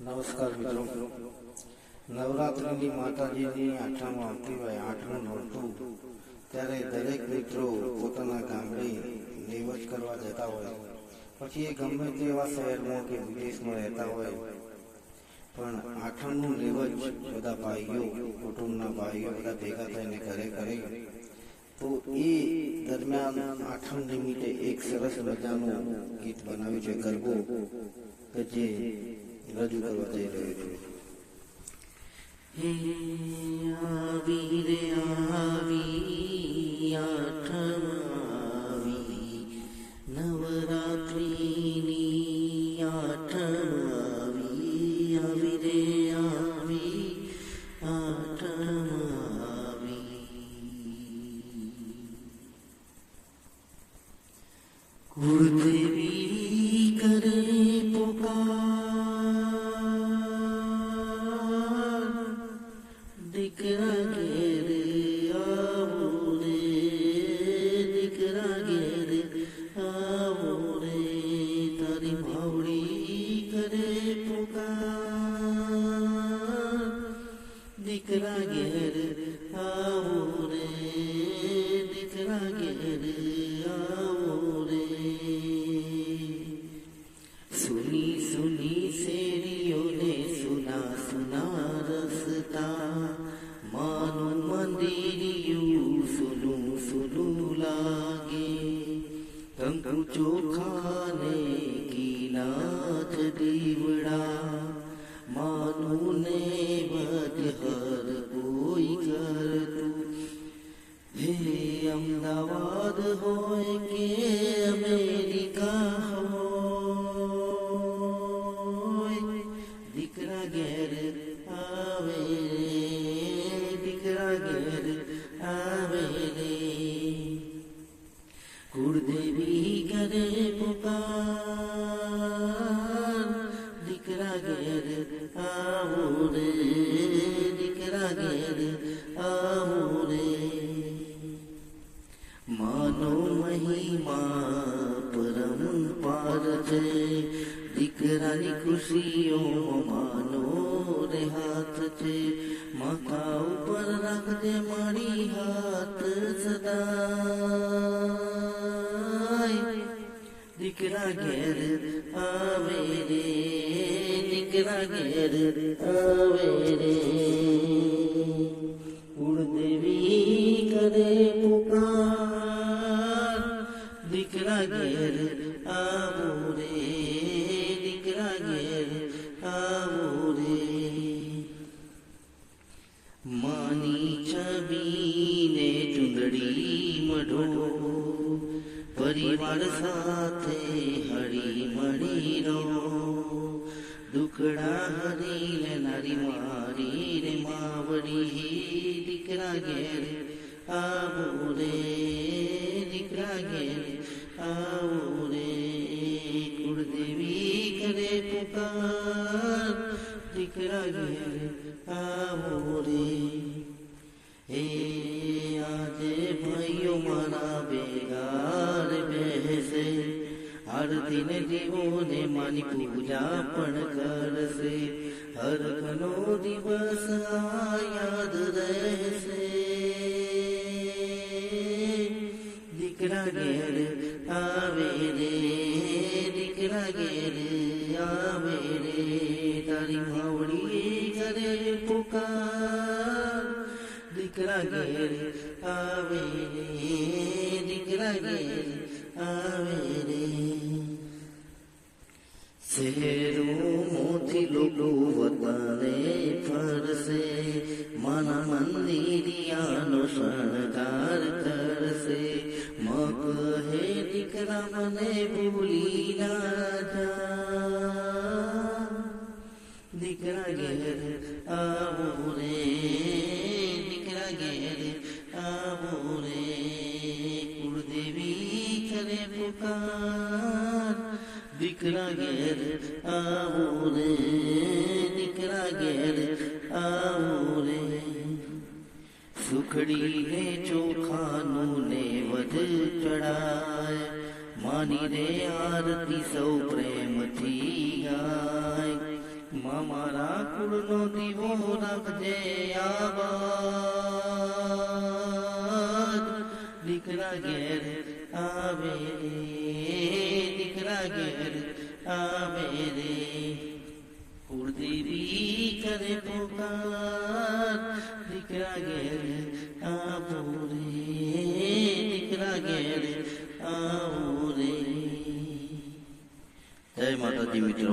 નમસ્કાર મિત્રો. નવરાત્રિની માતાજીની આઠમ આવતી હોય, આઠમ નોરતું ત્યારે દરેક મિત્રો પોતાના ગામડે નિવજ કરવા જતા હોય. પછી એ ગમે તેવા શહેરમાં કે વિદેશમાં રહેતા હોય. પણ આઠમનું નિવજ બધા ભાઈઓ, કુટુંબના ભાઈઓ બધા ભેગા થઈને ઘરે કરે તો એ દરમિયાન આઠમ નિમિત્તે એક સરસ મજાનું ગીત બનાવ્યું છે, ગરબો. કે જે رجل الوزير ஆவிரே ஆவி ஆற்றமாவி நவராத்திரி நீ ஆற்றமாவி அவிரே ஆவி குருதே que દીવડા માનું ને બધહર કોઈ કરતું. હે અમદાવાદ હોય કે અમેરિકા দিকরা গের আহুরে দিকরা গের আহুরে মানো মহিমা পরম পার যে দিকরানি খুশিও মানো রে হাত যে মাথা উপর রাখ দে মারি হাত সদা। दिकरा घेर आवे रे ઘેર આવે રે કુળદેવી કરે પુકાર દીકરા ઘેર આવો રે દીકરા ઘેર આવો રે માની છબીને ચુંદડી મઢો, પરિવાર સાથે હળી મળી રહો. દુખડા હરી લેનારી મારી રે માવડી દીકરા ઘેર આવો રે દીકરા ઘેર આવો રે કુળદેવી કરે પુકાર દીકરા ઘેર આવો રે હે આરતી ને જીવોને માની પૂજા પણ કરશે હરખનો દિવસ આ યાદ રહેશે દીકરા ઘેર આવે રે દીકરા ઘેર આવે રે તારી ભાવડી કરે પુકાર દીકરા ઘેર આવે રે દીકરા ઘેર આવે રે શહેરો મોથી લોકો વતને ફરશે માના મંદિરિયાનો શણગાર કરશે મગ હે દીકરા મને ભૂલી ના જા દીકરા ઘેર આવો કુળદેવી કરે પુકાર દીકરા ઘેર આવો રે દીકરા ઘેર આવો રે સુખડી ને ચોખાનું ને વધ ચડાય માની રે આરતી સૌ પ્રેમથી ગાય મામા આબાદ દીકરા ઘેર আবেরে দিকরা গের আবেরে কুর্দিবি করে পোকার দিকরা গের আবরে দিকরা গের আবরে জয় মাতা দি মিত্র